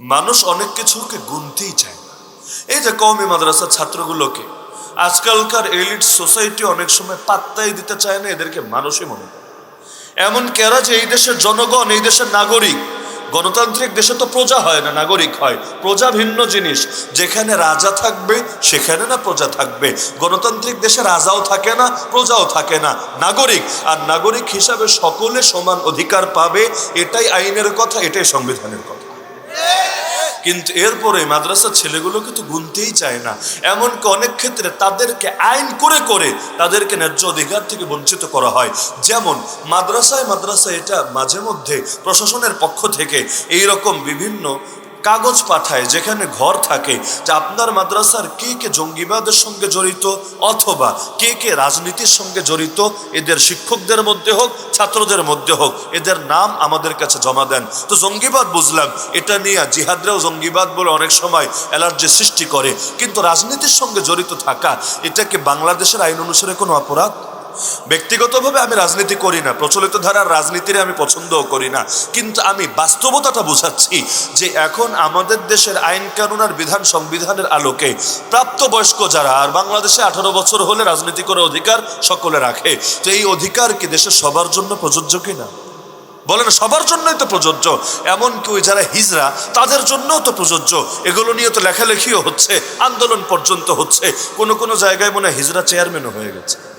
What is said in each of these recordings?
মানুষ অনেক কিছুকে গুনতেই চায়। এই যে কওমি মাদ্রাসার ছাত্রগুলোকে, আজকালকার এলিট সোসাইটি অনেক সময় পাত্তাই দিতে চায় না, এদেরকে মানুষই মনে করে। এমন কেরা যে এই দেশের জনগণ, এই দেশের নাগরিক, গণতান্ত্রিক দেশে তো প্রজা হয় না, নাগরিক হয়। প্রজা ভিন্ন জিনিস। যেখানে রাজা থাকবে, সেখানে না প্রজা থাকবে। গণতান্ত্রিক দেশে রাজাও থাকে না, প্রজাও থাকে না। নাগরিক, আর নাগরিক হিসাবে সকলে সমান অধিকার পাবে, এটাই আইনের কথা, এটাই সংবিধানের কথা। কিন্তু এরপরে মাদ্রাসা ছেলেগুলোকে তো গুনতেই চায় না। এমনকি অনেক ক্ষেত্রে তাদেরকে আইন করে করে তাদেরকে ন্যায্য অধিকার থেকে বঞ্চিত করা হয়। যেমন, মাদ্রাসায় মাদ্রাসায় এটা মাঝে মধ্যে প্রশাসনের পক্ষ থেকে এই রকম বিভিন্ন কাগজ পাঠায়, যেখানে ঘর থাকে যে আপনার মাদ্রাসার কে কে জঙ্গিবাদের সঙ্গে জড়িত অথবা কে কে রাজনীতির সঙ্গে জড়িত, এদের শিক্ষকদের মধ্যে হোক, ছাত্রদের মধ্যে হোক, এদের নাম আমাদের কাছে জমা দেন। তো জঙ্গিবাদ বুঝলাম, এটা নিয়ে জিহাদরাও জঙ্গিবাদ বলে অনেক সময় অ্যালার্জি সৃষ্টি করে, কিন্তু রাজনীতির সঙ্গে জড়িত থাকা এটা কি বাংলাদেশের আইন অনুসারে কোনো অপরাধ? ব্যক্তিগতভাবে আমি রাজনীতি করি না, প্রচলিত ধারার রাজনীতির আমি পছন্দও করি না। কিন্তু আমি বাস্তবতাটা বোঝাচ্ছি যে এখন আমাদের দেশের আইন কানুন আর বিধান সংবিধানের আলোকে প্রাপ্তবয়স্ক যারা, আর বাংলাদেশে আঠারো বছর হলে রাজনীতি করার অধিকার সকলে রাখে, তো এই অধিকার কি দেশের সবার জন্য প্রযোজ্য কি কিনা? বলেন, সবার জন্যই তো প্রযোজ্য, এমনকি ওই যারা হিজরা তাদের জন্যও তো প্রযোজ্য। এগুলো নিয়ে তো লেখালেখিও হচ্ছে, আন্দোলন পর্যন্ত হচ্ছে। কোনো কোনো জায়গায় মনে হয় হিজরা চেয়ারম্যানও হয়ে গেছে।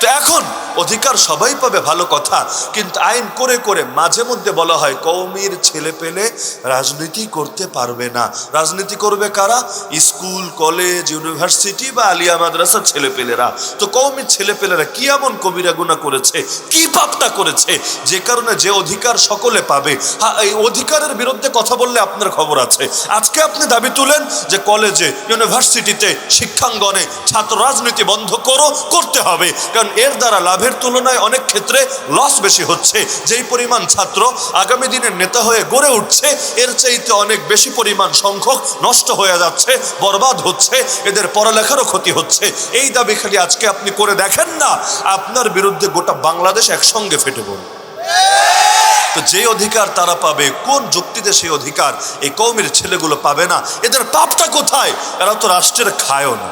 তো এখন অধিকার সবাই পাবে, ভালো কথা। কিন্তু আইন করে করে মাঝে মধ্যে বলা হয় কৌমির ছেলে পেলে রাজনীতি করতে পারবে না। রাজনীতি করবে কারা? স্কুল, কলেজ, ইউনিভার্সিটি বা আলিয়া মাদ্রাসার ছেলে ছেলেপেলেরা তো কৌমির ছেলেপেলেরা কি এমন কবিরা গুণা করেছে? কি পাপটা করেছে? যে কারণে যে অধিকার সকলে পাবে। হ্যাঁ এই অধিকারের বিরুদ্ধে কথা বললে আপনার খবর আছে। আজকে আপনি দাবি তুলেন যে কলেজে, ইউনিভার্সিটিতে, শিক্ষাঙ্গনে ছাত্র রাজনীতি বন্ধ করো, করতে হবে। কারণ এর দ্বারা লাভের তুলনায় অনেক ক্ষেত্রে লস বেশি হচ্ছে। যেই পরিমাণ ছাত্র আগামী দিনের নেতা হয়ে গড়ে উঠছে, এর চাইতে অনেক বেশি পরিমাণ সংখ্যক নষ্ট হয়ে যাচ্ছে, বরবাদ হচ্ছে, এদের পড়ালেখারও ক্ষতি হচ্ছে। এই দাবি খালি আজকে আপনি করে দেখেন না। আপনার বিরুদ্ধে গোটা বাংলাদেশ একসঙ্গে ফেটে পড়বে। তো যে অধিকার তারা পাবে, কোন যুক্তিতে সেই অধিকার, এই কৌমের ছেলেগুলো পাবে না, এদের পাপটা কোথায়? এরা তো রাষ্ট্রের খায়ও না।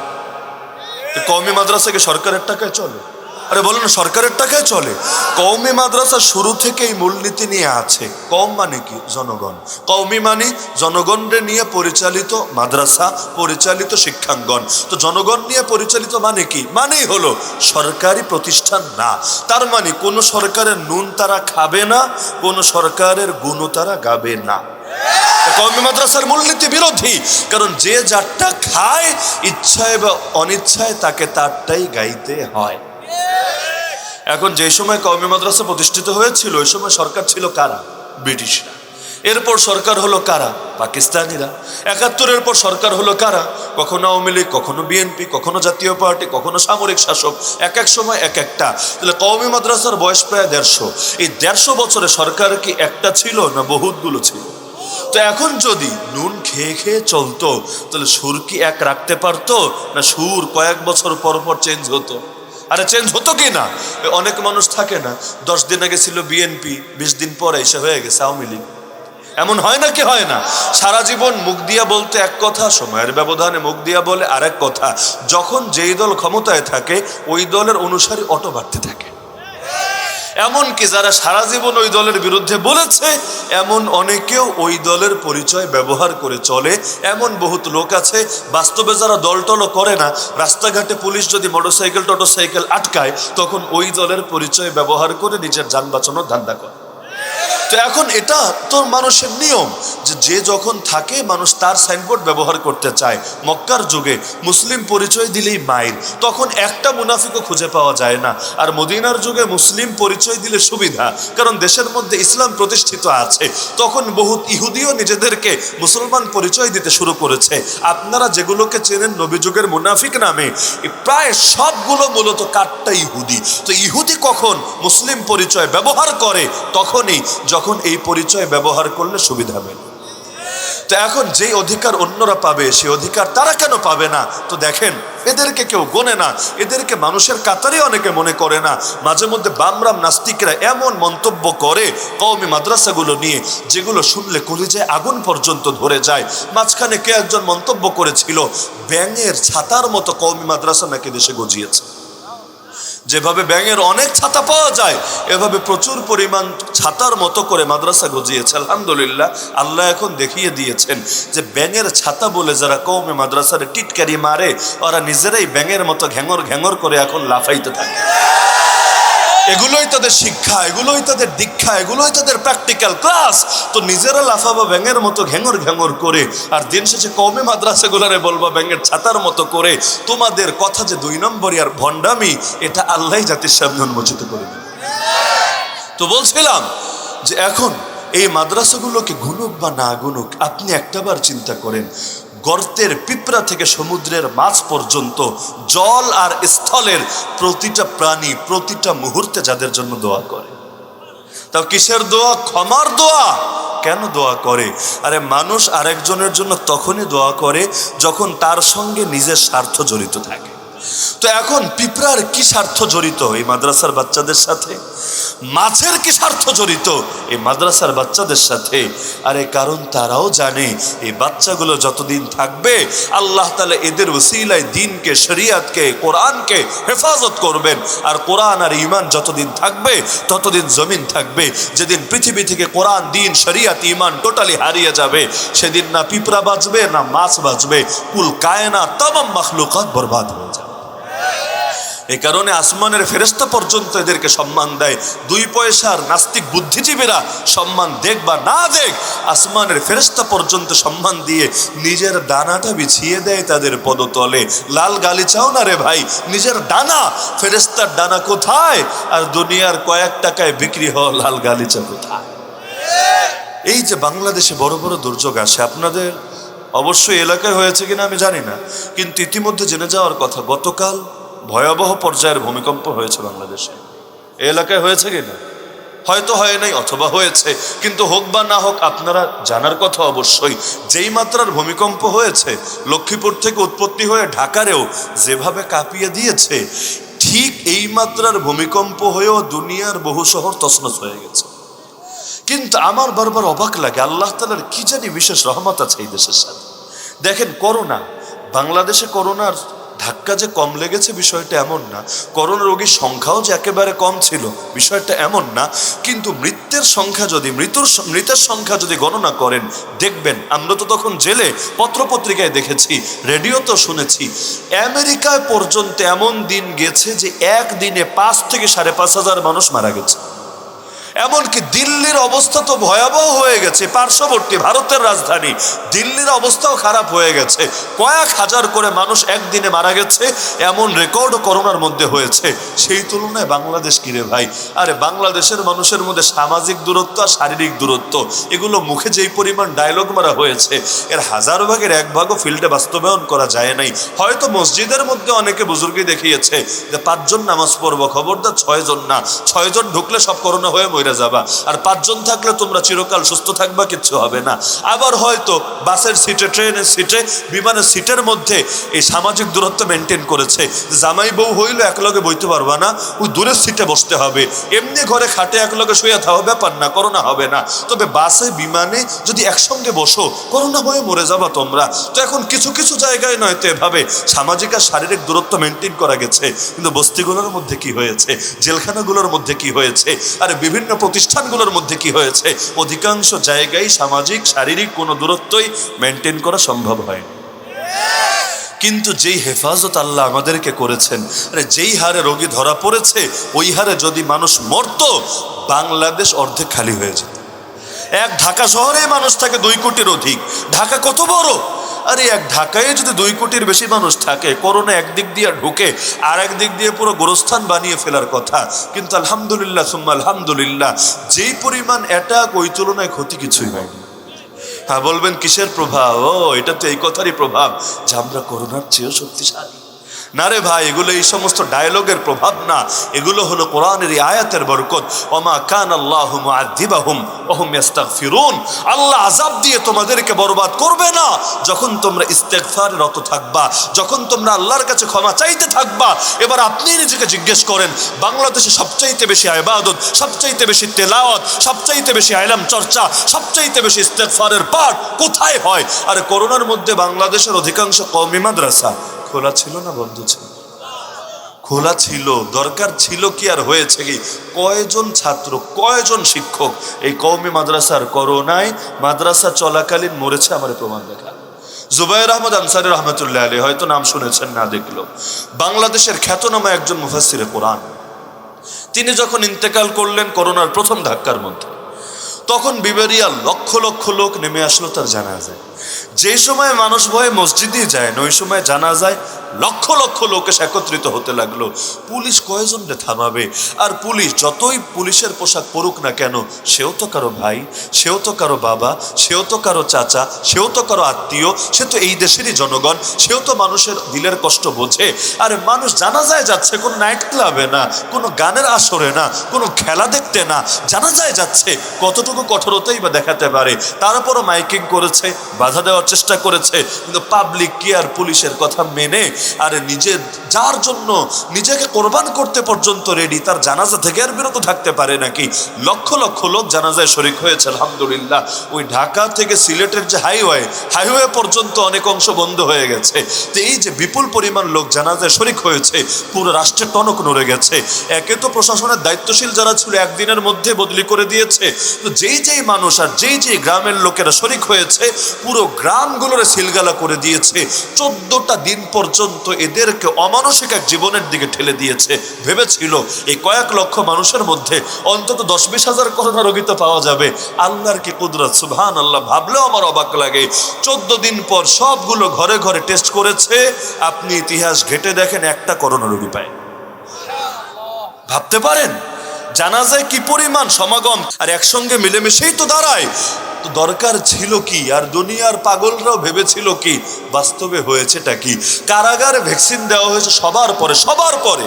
কৌমি মাদ্রাসাকে সরকারের টাকায় চলে? আরে বলেন, সরকারের টাকায় চলে। কৌমি মাদ্রাসা শুরু থেকেই মূলনীতি নিয়ে আছে। কম মানে কি? জনগণ। কৌমি মানে জনগণরে নিয়ে পরিচালিত মাদ্রাসা, পরিচালিত শিক্ষাঙ্গন। তো জনগণ নিয়ে পরিচালিত মানে কি? মানেই হলো সরকারি প্রতিষ্ঠান না। তার মানে কোনো সরকারের নুন তারা খাবে না, কোনো সরকারের গুণও তারা গাবে না। কওমি মাদ্রাসার মূলনীতি বিরোধী। কারণ যে যারটা খায়, ইচ্ছায় বা অনিচ্ছায় তাকে তারটাই গাইতে হয়। এখন যে সময় কওমি মাদ্রাসা প্রতিষ্ঠিত হয়েছিল, ওই সময় সরকার ছিল কারা? ব্রিটিশরা। এরপর সরকার হলো কারা? পাকিস্তানিরা। একাত্তরের পর সরকার হলো কারা? কখনো আওয়ামী লীগ, কখনো বিএনপি, কখনো জাতীয় পার্টি, কখনো সামরিক শাসক, এক এক সময় এক একটা। তাহলে কওমি মাদ্রাসার বয়স প্রায় দেড়শো। এই দেড়শো বছরে সরকার কি একটা ছিল না বহুতগুলো ছিল? তো এখন যদি নুন খেয়ে খেয়ে চলতো, তাহলে সুর কি এক রাখতে পারতো না সুর কয়েক বছর পর পর চেঞ্জ হতো? আরে চেঞ্জ হতো কি না? অনেক মানুষ থাকে না, দশ দিন আগে ছিল বিএনপি বিশ দিন পরে এসে হয়ে গেছে আওয়ামী লীগ। এমন হয় না কি হয় না? সারা জীবন মুখ দিয়া বলতে এক কথা, সময়ের ব্যবধানে মুখ দিয়া বলে আরেক কথা। যখন যেই দল ক্ষমতায় থাকে, ওই দলের অনুসারী অটো বাড়তে থাকে। এমনকি যারা সারা জীবন ওই দলের বিরুদ্ধে বলেছে, এমন অনেকেও ওই দলের পরিচয় ব্যবহার করে চলে। এমন বহুত লোক আছে, বাস্তবে যারা দলটলও করে না, রাস্তাঘাটে পুলিশ যদি মোটরসাইকেল, টোটোসাইকেল আটকায়, তখন ওই দলের পরিচয় ব্যবহার করে নিজের যান বাঁচানোর ধান্দা করে। তো এখন এটা তো মানুষের নিয়ম যে যে যখন থাকে মানুষ তার সাইনবোর্ড ব্যবহার করতে চায়। মক্কার যুগে মুসলিম পরিচয় দিলেই মাইল। তখন একটা মুনাফিকও খুঁজে পাওয়া যায় না। আর মদিনার যুগে মুসলিম পরিচয় দিলে সুবিধা, কারণ দেশের মধ্যে ইসলাম প্রতিষ্ঠিত আছে। তখন বহুত ইহুদিও নিজেদেরকে মুসলমান পরিচয় দিতে শুরু করেছে। আপনারা যেগুলোকে চেনেন নবী যুগের মুনাফিক নামে প্রায় সবগুলো মূলত কাঠটা ইহুদি। তো ইহুদি কখন মুসলিম পরিচয় ব্যবহার করে, তখনই যখন এই পরিচয় ব্যবহার করলে সুবিধা হবে। তো এখন যেই অধিকার অন্যরা পাবে, সেই অধিকার তারা কেন পাবে না? তো দেখেন, এদেরকে কেউ গোনে না। এদেরকে মানুষের কাতারে অনেকে মনে করে না। মাঝে মধ্যে বামরাম নাস্তিকরা এমন মন্তব্য করে কওমি মাদ্রাসাগুলো নিয়ে, যেগুলো শুনলে কলিজায় আগুন পর্যন্ত ধরে যায়। মাঝখানে কে একজন মন্তব্য করেছিল, ব্যাঙের ছাতার মতো কওমি মাদ্রাসা নাকি দেশে গজিয়েছে। যেভাবে ব্যাঙের অনেক ছাতা পাওয়া যায়, এভাবে প্রচুর পরিমাণ ছাতার মতো করে মাদ্রাসা গজিয়েছে। আলহামদুলিল্লাহ, আল্লাহ এখন দেখিয়ে দিয়েছেন যে ব্যাঙের ছাতা বলে যারা কৌমে মাদ্রাসার টিটকারি মারে, ওরা নিজেরাই ব্যাঙের মতো ঘ্যাঙর ঘ্যাঙর করে এখন লাফাইতে থাকে। এগুলোই তাদের শিক্ষা, এগুলোই তাদের দীক্ষা, এগুলোই তাদের প্র্যাকটিক্যাল ক্লাস তো নিজেরা লাফাবা ব্যাঙের মতো ঘ্যাঙর ঘ্যাঙর করে, আর দিন শেষে কমে মাদ্রাসাগুলারে বলবা ব্যাঙের ছাতার মতো করে, তোমাদের কথা যে দুই নম্বরই আর ভণ্ডামি, এটা আল্লাহ জাতির সামনে উন্মোচিত করে তো বলছিলাম যে এখন এই মাদ্রাসাগুলোকে গুনুক বা না গুনুক, আপনি একটাবার চিন্তা করেন গর্তের পিঁপড়া থেকে সমুদ্রের মাছ পর্যন্ত জল আর স্থলের প্রতিটা প্রাণী প্রতিটা মুহূর্তে যাদের জন্য দোয়া করে। তাও কিসের দোয়া? ক্ষমার দোয়া? কেন দোয়া করে? আরে মানুষ আরেকজনের জন্য তখনই দোয়া করে যখন তার সঙ্গে নিজের স্বার্থ জড়িত থাকে। তো এখন পিঁপড়ার কি স্বার্থ জড়িত এই মাদ্রাসার বাচ্চাদের সাথে? মাছের কি স্বার্থ জড়িত এই মাদ্রাসার বাচ্চাদের সাথে? আরে কারণ তারাও জানে এই বাচ্চাগুলো যতদিন থাকবে, আল্লাহ তালা এদের ওসিলায় দিনকে, শরিয়াতকে, কোরআনকে হেফাজত করবেন। আর কোরআন আর ইমান যতদিন থাকবে, ততদিন জমিন থাকবে। যেদিন পৃথিবী থেকে কোরআন, দিন, শরিয়াত ইমান টোটালি হারিয়ে যাবে, সেদিন না পিঁপড়া বাঁচবে, না মাছ বাঁচবে। কুল কায়না তামাম মাখলুকাত বরবাদ হয়ে যাবে। এই কারণে আসমানের ফেরেস্তা পর্যন্ত এদেরকে সম্মান দেয়। দুই পয়সার নাস্তিক বুদ্ধিজীবীরা সম্মান দেখ বা না দেখ, আসমানের ফেরেস্তা পর্যন্ত সম্মান দিয়ে নিজের ডানাটা বিছিয়ে দেয় তাদের পদতলে। লাল গালিচাও না রে ভাই, নিজের ডানা ফেরেস্তার ডানা কোথায়? আর দুনিয়ার কয়েক টাকায় বিক্রি হওয়া লাল গালিচা কোথায়? এই যে বাংলাদেশে বড় বড় দুর্যোগ আসে, আপনাদের অবশ্যই এলাকায় হয়েছে কিনা আমি জানি না, কিন্তু ইতিমধ্যে জেনে যাওয়ার কথা, গতকাল ভয়াবহ পর্যায়ের ভূমিকম্প হয়েছে বাংলাদেশে। এই এলাকায় হয়েছে কিনা হয়তো হয় নাই অথবা হয়েছে, কিন্তু হোক বা না হোক আপনারা জানার কথা অবশ্যই, যেই মাত্রার ভূমিকম্প হয়েছে, লক্ষ্মীপুর থেকে উৎপত্তি হয়ে ঢাকারেও যেভাবে কাঁপিয়ে দিয়েছে, ঠিক এই মাত্রার ভূমিকম্প হয়েও দুনিয়ার বহু শহর তছনছ হয়ে গেছে। কিন্তু আমার বারবার অবাক লাগে, আল্লাহ তালার কি জানি বিশেষ রহমত আছে এই দেশের সাথে। দেখেন, করোনা, বাংলাদেশে করোনার ধাক্কা যে কম লেগেছে বিষয়টা এমন না। করোনা রোগীর সংখ্যাও যে একেবারে কম ছিল, বিষয়টা এমন না। কিন্তু মৃত্যুর সংখ্যা যদি, মৃত্যুর মৃতের সংখ্যা যদি গণনা করেন, দেখবেন আমরা তো তখন জেলে পত্রপত্রিকায় দেখেছি রেডিও তো শুনেছি, আমেরিকায় পর্যন্ত এমন দিন গেছে যে একদিনে পাঁচ থেকে সাড়ে পাঁচ হাজার মানুষ মারা গেছে। এমনকি দিল্লির অবস্থা তো ভয়াবহ হয়ে গেছে, পার্শ্ববর্তী ভারতের রাজধানী। দিল্লির অবস্থাও খারাপ হয়ে গেছে। কয়েক হাজার করে মানুষ একদিনে মারা গেছে, এমন রেকর্ডও করোনার মধ্যে হয়েছে। সেই তুলনায় বাংলাদেশ কিরে ভাই? আরে বাংলাদেশের মানুষের মধ্যে সামাজিক দূরত্ব আর শারীরিক দূরত্ব, এগুলো মুখে যেই পরিমাণ ডায়লগ মারা হয়েছে, এর হাজার ভাগের এক ভাগও ফিল্ডে বাস্তবায়ন করা যায় নাই। হয়তো মসজিদের মধ্যে অনেকে বুজুর্গই দেখিয়েছে যে পাঁচজন নামাজ পড়ব, খবরদার ছয়জন না, ছয়জন ঢুকলে সব করোনা হয়ে মরে যাবা। আর পাঁচজন থাকলে তোমরা চিরকাল সুস্থ থাকবা, কিচ্ছু হবে না। আবার হয়তো বাসের সিটে, ট্রেনের সিটে, বিমানের সিটের মধ্যে এই সামাজিক দূরত্ব মেনটেন করেছে। জামাই বউ হইল একলগে বইতে পারবা না ওই দূরের সিটে বসতে হবে। এমনি ঘরে খাটে একলগে শুয়ে থাকো ব্যাপার না, করোনা হবে না। তবে বাসে, বিমানে যদি একসঙ্গে বসো, করোনা হয়ে মরে যাবা তোমরা। তো এখন কিছু কিছু জায়গায় নয়তো এভাবে সামাজিক আর শারীরিক দূরত্ব মেনটেন করা গেছে। কিন্তু বস্তিগুলোর মধ্যে কি হয়েছে? জেলখানাগুলোর মধ্যে কি হয়েছে? আর বিভিন্ন প্রতিষ্ঠানগুলোর মধ্যে কি হয়েছে? অধিকাংশ জায়গায় সামাজিক, শারীরিক কোনো দূরত্বই মেনটেন করা সম্ভব হয় কিন্তু যেই হেফাজত আল্লাহ আমাদেরকে করেছেন, আরে যেই হারে রোগী ধরা পড়েছে, ওই হারে যদি মানুষ মরত, বাংলাদেশ অর্ধেক খালি হয়ে যেত। এক ঢাকা শহরে মানুষ থাকে দুই কোটির অধিক। ঢাকা কত বড়? আরে এক ঢাকায় যদি দুই কোটির বেশি মানুষ থাকে করোনা একদিক দিয়ে ঢুকে আর একদিক দিয়ে পুরো গোরস্থান বানিয়ে ফেলার কথা। কিন্তু আলহামদুলিল্লাহ, সুম্মা আলহামদুলিল্লাহ, যেই পরিমাণ অ্যাটাক ওই তুলনায় ক্ষতি কিছুই হয়নি। হ্যাঁ বলবেন কিসের প্রভাব? ও, এটা তো এই কথারই প্রভাব যে আমরা করোনার চেয়েও শক্তিশালী। না রে ভাই, এগুলো এই সমস্ত ডায়লগের প্রভাব না। এগুলো হলো কোরআনের আয়াতের বরকত। ওমা কান আল্লাহ ইস্তাগফিরুন আল্লাহ আযাব দিয়ে তোমাদেরকে বরবাদ করবে না। যখন তোমরা ইস্তেগফারে রত থাকবা, যখন তোমরা আল্লাহর কাছে ক্ষমা চাইতে থাকবা, এবার আপনি নিজেকে জিজ্ঞেস করেন, বাংলাদেশে সবচাইতে বেশি ইবাদত, সবচাইতে বেশি তেলাওয়াত, সবচাইতে বেশি আইলাম চর্চা, সবচাইতে বেশি ইস্তেগফারের পাঠ কোথায় হয়? আর করোনার মধ্যে বাংলাদেশের অধিকাংশ কওমি মাদ্রাসা খোলা ছিল না বন্ধ ছিল? খোলা ছিল, দরকার ছিল কি আর হয়েছে কি? কয়জন ছাত্র, কয়জন শিক্ষক? এই কওমি মাদ্রাসার করোনায় মাদ্রাসা চলাকালীন মরেছে আমার প্রমাণ দেখা। জুবাইর আহমদ আনসারি রহমতুল্লাহ আলী হয়তো নাম শুনেছেন, না দেখল বাংলাদেশের খ্যাতনামা একজন মুফাসিরে কোরআন। তিনি যখন ইন্তেকাল করলেন করোনার প্রথম ধাক্কার মধ্যে, তখন বিবেরিয়া লক্ষ লক্ষ লোক নেমে আসলো তার জানা যায় যে সময় মানুষ ভয়ে মসজিদে যায় না ওই সময় জানা যায় লক্ষ লক্ষ লোক এসে একত্রিত হতে লাগল। পুলিশ কয়জনকে থামাবে? আর পুলিশ যতই পুলিশের পোশাক পরুক না কেন, সেও তো কারও ভাই, সেও তো কারও বাবা, সেও তো কারও চাচা, সেও তো কারও আত্মীয়, সে তো এই দেশেরই জনগণ, সেও তো মানুষের দিলের কষ্ট বোঝে। আর মানুষ জানা যায় যাচ্ছে, কোনো নাইট ক্লাবে না, কোনো গানের আসরে না, কোনো খেলা দেখতে না জানা যায় যাচ্ছে। কতটুকু কঠোরতাই বা দেখাতে পারে? তারপরও মাইকিং করেছে, বাধা দেওয়ার চেষ্টা করেছে, কিন্তু পাবলিক কি আর পুলিশের কথা মেনে আর নিজে, যার জন্য নিজেকে কোরবান করতে পর্যন্ত রেডি তার জানাজা থেকে আর বিরত থাকতে পারে নাকি? লক্ষ লক্ষ লোক জানাজায় শরিক হয়েছে, আলহামদুলিল্লাহ। ওই ঢাকা থেকে সিলেটের যে হাইওয়ে হাইওয়ে পর্যন্ত অনেক অংশ বন্ধ হয়ে গেছে। তো এই যে বিপুল পরিমাণ লোক জানাজায় শরিক হয়েছে, পুরো রাষ্ট্রের টনক নড়ে গেছে। একে তো প্রশাসনের দায়িত্বশীল যারা ছিল, একদিনের মধ্যে বদলি করে দিয়েছে। তো যেই যেই মানুষ আর যেই যেই গ্রামের লোকেরা শরিক হয়েছে, পুরো গ্রামগুলোরে সিলগালা করে দিয়েছে। চোদ্দটা দিন পর্যন্ত এদেরকে অমানসিক এক জীবনের দিকে ঠেলে দিয়েছে। ভেবেছিল এই কয়েক লক্ষ মানুষের মধ্যে অন্তত দশ বিশ হাজার করোনা রোগী তো পাওয়া যাবে। আল্লাহর কি কুদরত সুবহান আল্লাহ ভাবলেও আমার অবাক লাগে। চোদ্দ দিন পর সবগুলো ঘরে ঘরে টেস্ট করেছে। আপনি ইতিহাস ঘেটে দেখেন একটা করোনা রোগী পায়। ভাবতে পারেন? জানাজায় কি পরিমাণ সমাগম? আর একসঙ্গে মিলেমিশেই তো দাঁড়ায়। দরকার ছিল কি? আর দুনিয়ার পাগলরাও ভেবেছিল কি? বাস্তবে হয়েছেটা কি? কারাগারে ভ্যাকসিন দেওয়া হয়েছে সবার পরে সবার পরে।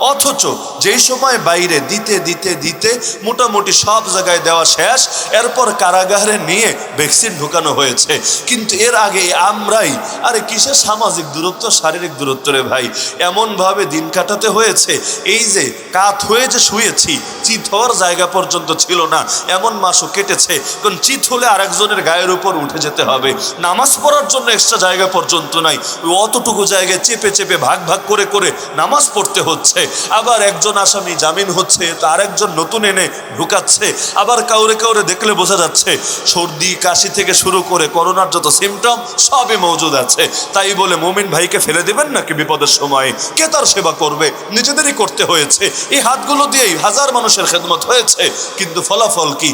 অথচ যেই সময় বাইরে দিতে দিতে দিতে মোটামুটি সব জায়গায় দেওয়া শেষ, এরপর কারাগারে নিয়ে ভ্যাকসিন ঢুকানো হয়েছে। কিন্তু এর আগে আমরাই, আরে কিসের সামাজিক দূরত্ব, শারীরিক দূরত্ব রে ভাই? এমনভাবে দিন কাটাতে হয়েছে, এই যে কাত হয়ে যে শুয়েছি, চিত হওয়ার জায়গা পর্যন্ত ছিল না। এমন মাসও কেটেছে, কারণ চিত হলে আরেকজনের গায়ের উপর উঠে যেতে হবে। নামাজ পড়ার জন্য এক্সট্রা জায়গা পর্যন্ত নাই। অতটুকু জায়গায় চেপে চেপে ভাগ ভাগ করে করে নামাজ পড়তে হচ্ছে। আবার একজন আসামি জামিন হচ্ছে, তো আরেকজন নতুন এনে ঢুকাচ্ছে। আবার কাউরে কাউরে দেখলে বোঝা যাচ্ছে, সর্দি, কাশি থেকে শুরু করে করোনার যত সিমটম সবই মজুদ আছে। তাই বলে মোমিন ভাইকে ফেলে দেবেন নাকি বিপদের সময়? কে তার সেবা করবে? নিজেদেরই করতে হয়েছে। এই হাতগুলো দিয়েই হাজার মানুষের খেদমত হয়েছে। কিন্তু ফলাফল কি?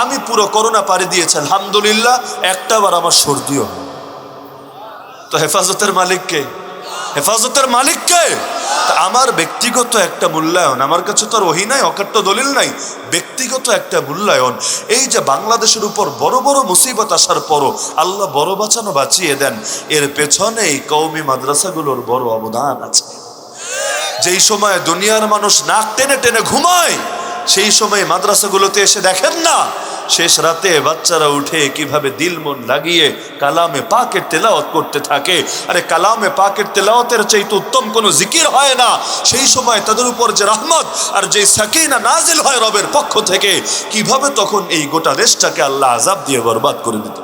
আমি পুরো করোনা পাড়ি দিয়েছি, আলহামদুলিল্লাহ একটাবার আমার সর্দিও তো হেফাজতের মালিককে হেফাজতের মালিককে আমার ব্যক্তিগত একটা মূল্যায়ন, আমার কাছে তো আর ওহি নাই, অকাট্য দলিল নাই, ব্যক্তিগত একটা মূল্যায়ন। এই যে বাংলাদেশের উপর বড় বড় মুসিবত আসার পরও আল্লাহ বড় বাঁচানো বাঁচিয়ে দেন, এর পেছনে এই কৌমি মাদ্রাসাগুলোর বড় অবদান আছে। যেই সময় দুনিয়ার মানুষ নাক টেনে টেনে ঘুমায়, সেই সময় মাদ্রাসাগুলোতে এসে দেখেন না শেষ রাতে বাচ্চারা উঠে কীভাবে দিল মন লাগিয়ে কালামে পাকের তেলাওত করতে থাকে। আরে কালামে পাকের তেলাওতের তেলাওয়াতের চাইতে উত্তম কোনো জিকির হয় না। সেই সময় তাদের উপর যে রহমত আর যে সাকিনা নাজিল হয় রবের পক্ষ থেকে, কীভাবে তখন এই গোটা দেশটাকে আল্লাহ আজাব দিয়ে বরবাদ করে দিতে